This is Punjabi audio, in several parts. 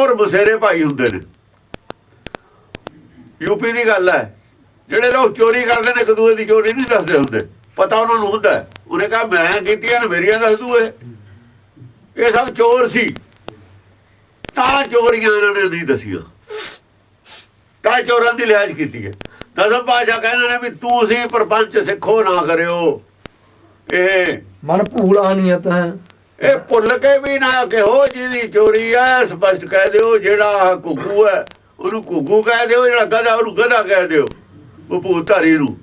ਤੁਰ ਬਸੇਰੇ ਭਾਈ ਹੁੰਦੇ ਨੇ। ਯੂਪੀ ਦੀ ਗੱਲ ਹੈ। ਜਿਹੜੇ ਲੋਕ ਚੋਰੀ ਕਰਦੇ ਨੇ, ਇੱਕ ਦੀ ਚੋਰੀ ਨਹੀਂ ਦੱਸਦੇ ਹੁੰਦੇ। ਪਤਾ ਉਹਨਾਂ ਨੂੰ ਹੁੰਦਾ ਉਹਨੇ ਕਹਾ, ਮੈਂ ਕੀਤੀਆਂ ਨੇ, ਮੇਰੀਆਂ ਦੱਸ ਦੂਏ। ਇਹ ਸਭ ਚੋਰ ਸੀ। ਤਾਂ ਚੋਰੀਆਂ ਇਹਨਾਂ ਨੇ ਨਹੀਂ ਦਸੀਆਂ। ਤਾਂ ਚੋਰਾਂ ਦੀ ਲਿਹਾਜ਼ ਕੀਤੀ ਹੈ। ਦਸਮ ਪਾਸ਼ਾ ਕਹਿੰਦੇ ਨੇ ਵੀ ਤੂੰ ਸੀ ਪਰਪੰਚ ਸਿੱਖੋ, ਨਾ ਕਰਿਓ। ਇਹ ਮਨ ਭੂਲਾ ਨੀਅਤ ਹੈ ਇਹ ਭੁੱਲ ਕੇ ਵੀ ਨਾ ਕਿਹੋ ਜਿਹਦੀ ਚੋਰੀ ਹੈ ਸਪਸ਼ਟ ਕਹਿ ਦਿਓ ਜਿਹੜਾ ਆਹ ਘੁੱਗੂ ਹੈ, ਉਹਨੂੰ ਘੁੱਗੂ ਕਹਿ ਦਿਓ, ਜਿਹੜਾ ਗਧਾ ਉਹਨੂੰ ਗਧਾ ਕਹਿ ਦਿਓ ਭੂਤਾਰੀ ਨੂੰ।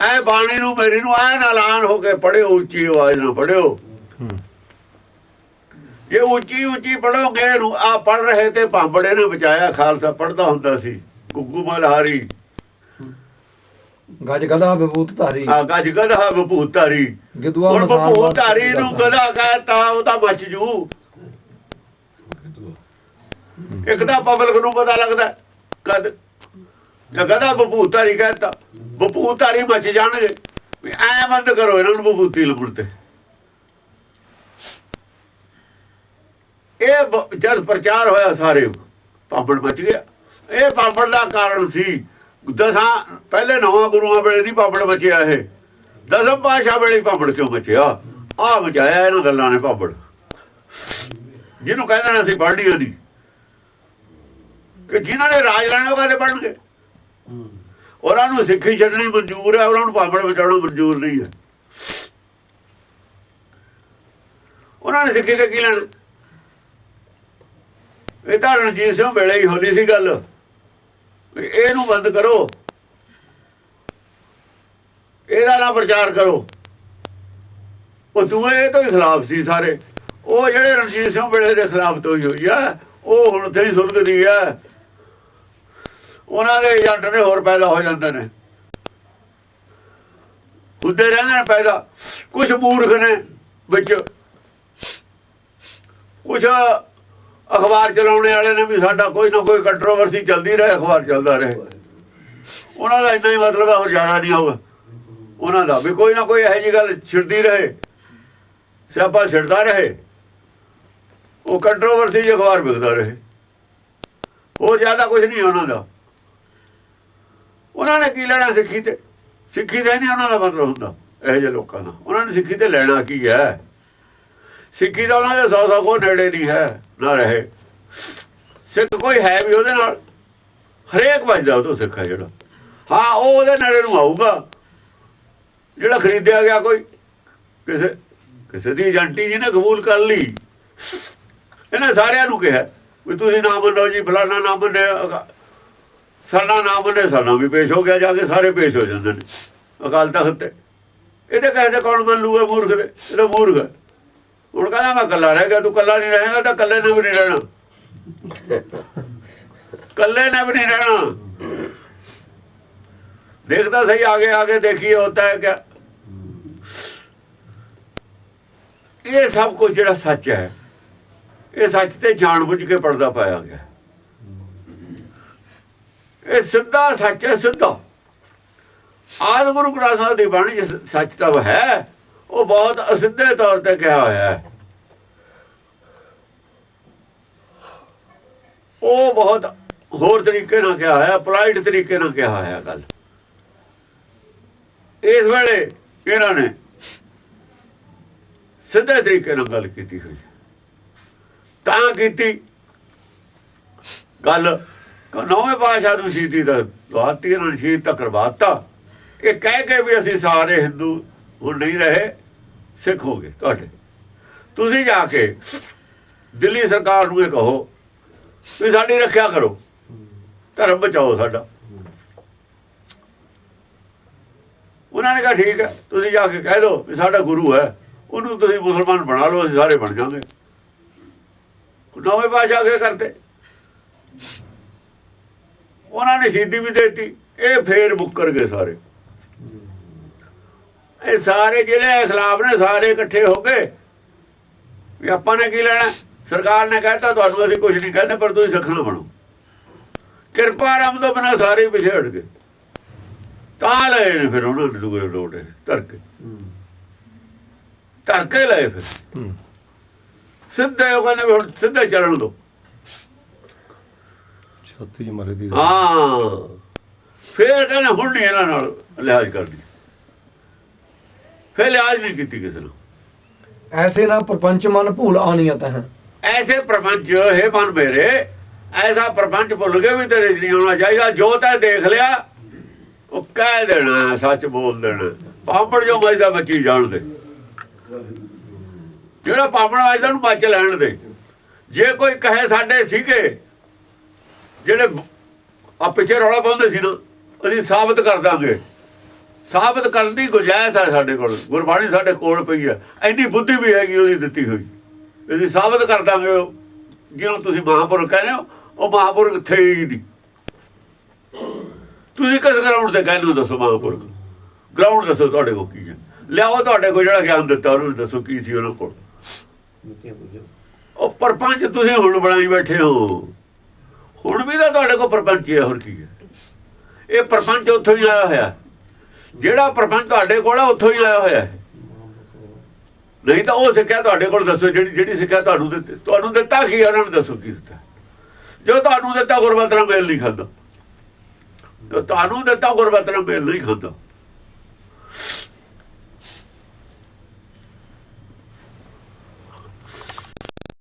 ਐ ਬਾਣੀ ਨੂੰ, ਮੇਰੀ ਨੂੰ ਐ ਐਲਾਨ ਹੋ ਕੇ ਪੜਿਓ ਉੱਚੀ ਆਵਾਜ਼ ਨਾਲ ਪੜਿਓ ਇਹ ਉੱਚੀ ਉੱਚੀ ਪੜੋਗੇ ਨੂੰ ਆ ਪੜ ਰਹੇ ਤੇ ਭਾਂਬੜੇ ਨੇ ਬਚਾਇਆ, ਖਾਲਸਾ ਪੜਦਾ ਹੁੰਦਾ ਸੀ ਗੁੱਗੂ ਮਲਹਾਰੀ। ਗੱਜ ਗਦਾ ਵਿਭੂਤ ਧਾਰੀ ਆ ਗੱਜ ਗਧਾ ਭੂਤਾਰੀ ਗਿਦੂਆ ਹੁਣ ਮਸਾਨ ਭੂਤਾਰੀ ਨੂੰ ਗਧਾ ਕਹਤਾ ਉਹਦਾ ਮੱਚ ਜੂ। ਇੱਕ ਤਾਂ ਪਬਲਿਕ ਨੂੰ ਪਤਾ ਲੱਗਦਾ ਕਦ ਜੇ ਗਧਾ ਬਪੂਤਾਰੀ ਕਹਤਾ ਬਪੂਤਾਰੀ ਮੱਚ ਜਾਣਗੇ। ਵੀ ਐ ਬੰਦ ਕਰੋ ਇਹਨਾਂ ਨੂੰ ਬਪੂਤੀ ਲਗਣ ਤੇ ਇਹ ਜਦ ਪ੍ਰਚਾਰ ਹੋਇਆ ਸਾਰੇ ਪਾਪੜ ਮਚ ਗਿਆ। ਇਹ ਪਾਪੜ ਦਾ ਕਾਰਨ ਸੀ ਦਸਾਂ, ਪਹਿਲੇ ਨਵਾਂ ਗੁਰੂਆਂ ਵੇਲੇ ਨਹੀਂ ਪਾਪੜ ਬਚਿਆ ਇਹ। ਦਸਮ ਪਾਸ਼ਾ ਵੇਲੇ ਹੀ ਪਾਪੜ ਕਿਉਂ ਬਚਿਆ ਆ ਬਚਾਇਆ ਇਹਨਾਂ ਗੱਲਾਂ ਨੇ ਪਾਪੜ। ਜਿਹਨੂੰ ਕਹਿੰਦੇ ਨੇ ਅਸੀਂ ਪੜ੍ਹਨੀ ਉਹਦੀ ਕਿ ਜਿਨ੍ਹਾਂ ਨੇ ਰਾਜ ਲੈਣਾ ਉਹ ਕਦੇ ਪੜਨਗੇ ਉਹਨਾਂ ਨੂੰ ਸਿੱਖੀ ਛੱਡਣੀ ਮਨਜ਼ੂਰ ਹੈ, ਉਹਨਾਂ ਨੂੰ ਪਾਪੜ ਬਚਾਉਣਾ ਮਨਜ਼ੂਰ ਨਹੀਂ ਹੈ। ਉਹਨਾਂ ਨੇ ਸਿੱਖੀ ਤੇ ਕੀ ਲੈਣ? ਇਹ ਤਾਂ ਰਣਜੀਤ ਸਿੰਘ ਵੇਲੇ ਹੀ ਹੋਣੀ ਸੀ ਗੱਲ। ਇਹਨੂੰ ਬੰਦ ਕਰੋ। ਇਹਦਾ ਨਾ ਪ੍ਰਚਾਰ ਕਰੋ। ਉਹ ਦੂਏ ਤੋਂ ਖਿਲਾਫ ਸੀ ਸਾਰੇ। ਉਹ ਜਿਹੜੇ ਰਣਜੀਤ ਸਿੰਘ ਵੇਲੇ ਦੇ ਖਿਲਾਫ ਤੋਂ ਹੋਈ ਆ, ਉਹ ਹੁਣ ਤੇ ਹੀ ਸੁਲਗਦੀ ਆ। ਉਹਨਾਂ ਦੇ ਏਜੰਟ ਨੇ ਹੋਰ ਪੈਦਾ ਹੋ ਜਾਂਦੇ ਨੇ। ਹੁੰਦੇ ਰਹਿੰਦੇ ਨੇ ਪੈਦਾ। ਕੁਝ ਮੂਰਖ ਨੇ ਵਿੱਚ। ਕੁਝ ਅਖਬਾਰ ਚਲਾਉਣੇ ਵਾਲੇ ਨੇ ਵੀ ਸਾਡਾ ਕੋਈ ਨਾ ਕੋਈ ਕੰਟਰੋਵਰਸੀ ਚੱਲਦੀ ਰਹੇ, ਅਖਬਾਰ ਚੱਲਦਾ ਰਹੇ। ਉਹਨਾਂ ਦਾ ਇੰਨਾ ਹੀ ਮਤਲਬ ਹੈ ਹੋਰ ਜਾਣਾ ਨਹੀਂ ਹੋਊਗਾ ਉਹਨਾਂ ਦਾ ਵੀ ਕੋਈ ਨਾ ਕੋਈ ਇਹੋ ਜਿਹੀ ਗੱਲ ਛਿੜਦੀ ਰਹੇ, ਸਿਆਪਾ ਛਿੜਦਾ ਰਹੇ। ਉਹ ਕੰਟਰੋਵਰਸੀ ਜਿਹੀ ਅਖਬਾਰ ਵਿਕਦਾ ਰਹੇ। ਹੋਰ ਜ਼ਿਆਦਾ ਕੁਝ ਨਹੀਂ ਉਹਨਾਂ ਦਾ। ਉਹਨਾਂ ਨੇ ਕੀ ਲੈਣਾ ਸਿੱਖੀ ਤੇ? ਸਿੱਖੀ ਦੇ ਨਹੀਂ ਉਹਨਾਂ ਦਾ ਮਤਲਬ ਹੁੰਦਾ, ਇਹੋ ਜਿਹੇ ਲੋਕਾਂ ਦਾ। ਉਹਨਾਂ ਨੇ ਸਿੱਖੀ ਤੇ ਲੈਣਾ ਕੀ ਹੈ? ਸਿੱਖੀ ਦਾ ਉਹਨਾਂ ਦੇ ਸੌ ਸੌ ਕੋ ਨੇੜੇ ਨਹੀਂ ਹੈ, ਨਾ ਰਹੇ। ਸਿੱਖ ਕੋਈ ਹੈ ਵੀ ਉਹਦੇ ਨਾਲ, ਹਰੇਕ ਵੱਜਦਾ ਉਹ ਤੋਂ ਸਿੱਖ ਹੈ ਜਿਹੜਾ। ਹਾਂ, ਉਹ ਉਹਦੇ ਨੇੜੇ ਨੂੰ ਆਊਗਾ। ਜਿਹੜਾ ਖਰੀਦਿਆ ਗਿਆ ਕੋਈ, ਕਿਸੇ ਕਿਸੇ ਦੀ ਏਜੰਟੀ ਜੀ ਨੇ ਕਬੂਲ ਕਰ ਲਈ। ਇਹਨੇ ਸਾਰਿਆਂ ਨੂੰ ਕਿਹਾ ਵੀ ਤੁਸੀਂ ਨਾ ਮੰਨੋ ਜੀ, ਫਲਾਣਾ ਨਾ ਮੰਨੇ, ਅਕਾ- ਸਾਡਾ ਨਾ ਮੰਨੇ ਸਾਡਾ ਵੀ ਪੇਸ਼ ਹੋ ਗਿਆ, ਜਾ ਕੇ ਸਾਰੇ ਪੇਸ਼ ਹੋ ਜਾਂਦੇ ਨੇ। ਅਕਾਲ ਤਖਤ ਤੇ। ਇਹਦੇ ਕਹੇ ਤੇ ਕੌਣ ਮੰਨ ਲੂਗਾ ਮੂਰਖ ਦੇ? ਇਹਦਾ ਮੂਰਖ ਹੁਣ ਕਹਿੰਦਾ ਮੈਂ ਕੱਲਾ ਰਹਿ ਗਿਆ, ਤੂੰ ਕੱਲਾ ਨਹੀਂ ਰਹੇਗਾ ਤਾਂ ਕੱਲੇ ਨੇ ਵੀ ਨਹੀਂ ਰਹਿਣਾ। ਕੱਲੇ ਨੇ ਵੀ ਨਹੀਂ ਰਹਿਣਾ। ਦੇਖਦਾ ਸਹੀ, ਆਗੇ ਆਗੇ ਦੇਖੀਏ ਹੋਤਾ ਹੈ ਕਿਆ। ਇਹ ਸਭ ਕੁਝ ਜਿਹੜਾ ਸੱਚ ਹੈ, ਇਹ ਸੱਚ ਤੇ ਜਾਣ ਬੁੱਝ ਕੇ ਪਰਦਾ ਪਾਇਆ ਗਿਆ। ਇਹ ਸਿੱਧਾ ਸੱਚ ਹੈ, ਸਿੱਧਾ। ਆਦ ਗੁਰੂ ਗ੍ਰੰਥ ਸਾਹਿਬ ਦੀ ਬਾਣੀ ਜਿਸ ਸੱਚ ਤਾਂ ਹੈ। ਉਹ ਬਹੁਤ ਅਸਿੱਧੇ ਤੌਰ ਤੇ ਕਿਹਾ ਹੋਇਆ ਹੈ। ਉਹ ਬਹੁਤ ਹੋਰ ਤਰੀਕੇ ਨਾਲ ਕਿਹਾ ਹੋਇਆ ਪੋਲਾਈਟ ਤਰੀਕੇ ਨਾਲ ਕਿਹਾ ਹੋਇਆ ਗੱਲ। ਇਸ ਵੇਲੇ ਇਹਨਾਂ ਨੇ ਸਿੱਧੇ ਤਰੀਕੇ ਨਾਲ ਗੱਲ ਕੀਤੀ ਹੋਈ ਤਾਂ ਕੀਤੀ ਗੱਲ ਨੌਵੇਂ ਪਾਸ਼ਾ ਨੂੰ ਸ਼ਹੀਦੀ ਦਾ ਦਵਾਤੀ, ਇਹਨਾਂ ਨੇ ਸ਼ਹੀਦ ਤੱਕ ਕਰਵਾਤਾ ਇਹ ਕਹਿ ਕੇ ਵੀ ਅਸੀਂ ਸਾਰੇ ਹਿੰਦੂ ਹੁਣ ਨਹੀਂ ਰਹੇ। ਸਿੱਖ ਹੋ ਗਏ ਤੁਹਾਡੇ। ਤੁਸੀਂ ਜਾ ਕੇ ਦਿੱਲੀ ਸਰਕਾਰ ਨੂੰ ਇਹ ਕਹੋ ਵੀ ਸਾਡੀ ਰੱਖਿਆ ਕਰੋ। ਧਰਮ ਬਚਾਓ ਸਾਡਾ। ਉਹਨਾਂ ਨੇ ਕਿਹਾ, ਠੀਕ ਹੈ, ਤੁਸੀਂ ਜਾ ਕੇ ਕਹਿ ਦਿਓ ਵੀ ਸਾਡਾ ਗੁਰੂ ਹੈ। ਉਹਨੂੰ ਤੁਸੀਂ ਮੁਸਲਮਾਨ ਬਣਾ ਲਓ, ਅਸੀਂ ਸਾਰੇ ਬਣ ਜਾਵਾਂਗੇ ਨੌਵੇਂ ਪਾਸ਼ਾ ਕੇ ਕਰਦੇ। ਉਹਨਾਂ ਨੇ ਸ਼ਹੀਦੀ ਵੀ ਦੇਤੀ। ਇਹ ਫੇਰ ਮੁੱਕਰ ਗਏ ਸਾਰੇ। ਇਹ ਸਾਰੇ ਜਿਹੜੇ ਖਿਲਾਫ ਨੇ ਸਾਰੇ ਇਕੱਠੇ ਹੋ ਗਏ ਵੀ ਆਪਾਂ ਨੇ ਕੀ ਲੈਣਾ? ਸਰਕਾਰ ਨੇ ਕਹਿਤਾ ਤੁਹਾਨੂੰ ਅਸੀਂ ਕੁਝ ਨਹੀਂ ਕਹਿੰਦੇ ਪਰ ਤੁਸੀਂ ਸਿੱਖਣਾ ਬਣੋ। ਕਿਰਪਾ ਰਮ ਤੋਂ ਬਿਨਾਂ ਸਾਰੇ ਹਟ ਗਏ। ਤਾਂ ਲਏ ਨੇ ਫਿਰ ਉਹਨਾਂ ਨੇ ਦੂਰੇ ਲੋਟੇ ਧਰਕੇ ਧਰਕੇ ਲਏ ਫਿਰ। ਸਿੱਧੇ ਉਹ ਕਹਿੰਦੇ ਵੀ ਹੁਣ ਸਿੱਧੇ ਚੱਲਣ ਦੋ। ਜੀ ਮਰੇ ਦੀ ਹਾਂ। ਫੇਰ ਕਹਿੰਦੇ ਹੁਣ ਨਹੀਂ ਇਹਨਾਂ ਨਾਲ ਲਿਹਾਜ਼ ਕਰਨੀ। ਫੇਰ ਲਿਹਾਜ਼ ਨਹੀਂ ਕੀਤੀ ਕਿਸੇ ਨੂੰ। ਐਸੇ ਨਾ ਪ੍ਰਪੰਚ ਮਨ ਭੂਲ ਆਨੀਅਤ ਹੈ। ਐਸੇ ਪ੍ਰਪੰਚ ਹੈ ਮਨ ਮੇਰੇ ਐਸਾ ਪ੍ਰਪੰਚ ਭੁੱਲ ਕੇ ਵੀ ਤੇਰੇ ਨਹੀਂ ਆਉਣਾ ਚਾਹੀਦਾ। ਜੋ ਤੈਂ ਦੇਖ ਲਿਆ ਉਹ ਕਹਿ ਦੇਣਾ ਸੱਚ ਬੋਲ ਦੇਣਾ। ਪਾਪੜ ਜੋ ਮਜਦਾ ਬੱਚੀ ਜਾਣ ਦੇ? ਜਿਹੜਾ ਪਾਪੜ ਮਜਦਾ ਨੂੰ ਬਚ ਲੈਣ ਦੇ। ਜੇ ਕੋਈ ਕਹੇ ਸਾਡੇ ਸੀਗੇ ਜਿਹੜੇ ਆ ਪਿੱਛੇ ਰੌਲਾ ਪਾਉਂਦੇ ਸੀ ਨਾ ਅਸੀਂ ਸਾਬਤ ਕਰ ਦਾਂਗੇ। ਸਾਬਤ ਕਰਨ ਦੀ ਗੁਜਾਇਸ਼ ਹੈ ਸਾਡੇ ਕੋਲ। ਗੁਰਬਾਣੀ ਸਾਡੇ ਕੋਲ ਪਈ ਹੈ ਇੰਨੀ ਬੁੱਧੀ ਵੀ ਹੈਗੀ ਉਹਦੀ ਦਿੱਤੀ ਹੋਈ। ਅਸੀਂ ਸਾਬਤ ਕਰ ਦਾਂਗੇ ਉਹ। ਜਿਹਨੂੰ ਤੁਸੀਂ ਮਹਾਂਪੁਰਖ ਕਹਿੰਦੇ ਹੋ, ਉਹ ਮਹਾਂਪੁਰਖ ਥੇ ਹੀ ਨਹੀਂ। ਤੁਸੀਂ ਕਿਸ ਗਰਾਊਂਡ ਤੇ ਕਹਿੰਦੇ ਹੋ ਦੱਸੋ ਮਹਾਂਪੁਰਖ? ਗਰਾਊਂਡ ਦੱਸੋ ਤੁਹਾਡੇ ਕੋਲ ਕੀ ਹੈ। ਲਿਆਓ ਤੁਹਾਡੇ ਕੋਲ ਜਿਹੜਾ ਗਿਆਨ ਦਿੱਤਾ, ਉਹਨੂੰ ਦੱਸੋ ਕੀ ਸੀ ਉਹਨਾਂ ਕੋਲ। ਉਹ ਪਰਪੰਚ ਤੁਸੀਂ ਹੁਣ ਬਣਾਈ ਬੈਠੇ ਹੋ। ਹੁਣ ਵੀ ਤਾਂ ਤੁਹਾਡੇ ਕੋਲ ਪਰਪੰਚ ਹੀ ਹੈ ਹੋਰ ਕੀ ਹੈ। ਇਹ ਪਰਪੰਚ ਉੱਥੋਂ ਹੀ ਆਇਆ ਹੋਇਆ। ਜਿਹੜਾ ਪ੍ਰਬੰਧ ਤੁਹਾਡੇ ਕੋਲ ਆ, ਉੱਥੋਂ ਹੀ ਲਾਇਆ ਹੋਇਆ ਹੈ। ਨਹੀਂ ਤਾਂ ਉਹ ਸਿੱਖਿਆ ਤੁਹਾਡੇ ਕੋਲ ਦੱਸੋ, ਜਿਹੜੀ ਜਿਹੜੀ ਸਿੱਖਿਆ ਤੁਹਾਨੂੰ ਦਿੱਤੀ ਤੁਹਾਨੂੰ ਦਿੱਤਾ ਕੀ ਉਹਨਾਂ ਨੂੰ ਦੱਸੋ ਕੀ ਦਿੱਤਾ। ਜੋ ਤੁਹਾਨੂੰ ਦਿੱਤਾ ਗੁਰਬਤ ਨਾਲ ਮੇਲ ਨਹੀਂ ਖਾਂਦਾ। ਜੋ ਤੁਹਾਨੂੰ ਦਿੱਤਾ ਗੁਰਬਤ ਨਾਲ ਮੇਲ ਨਹੀਂ ਖਾਂਦਾ।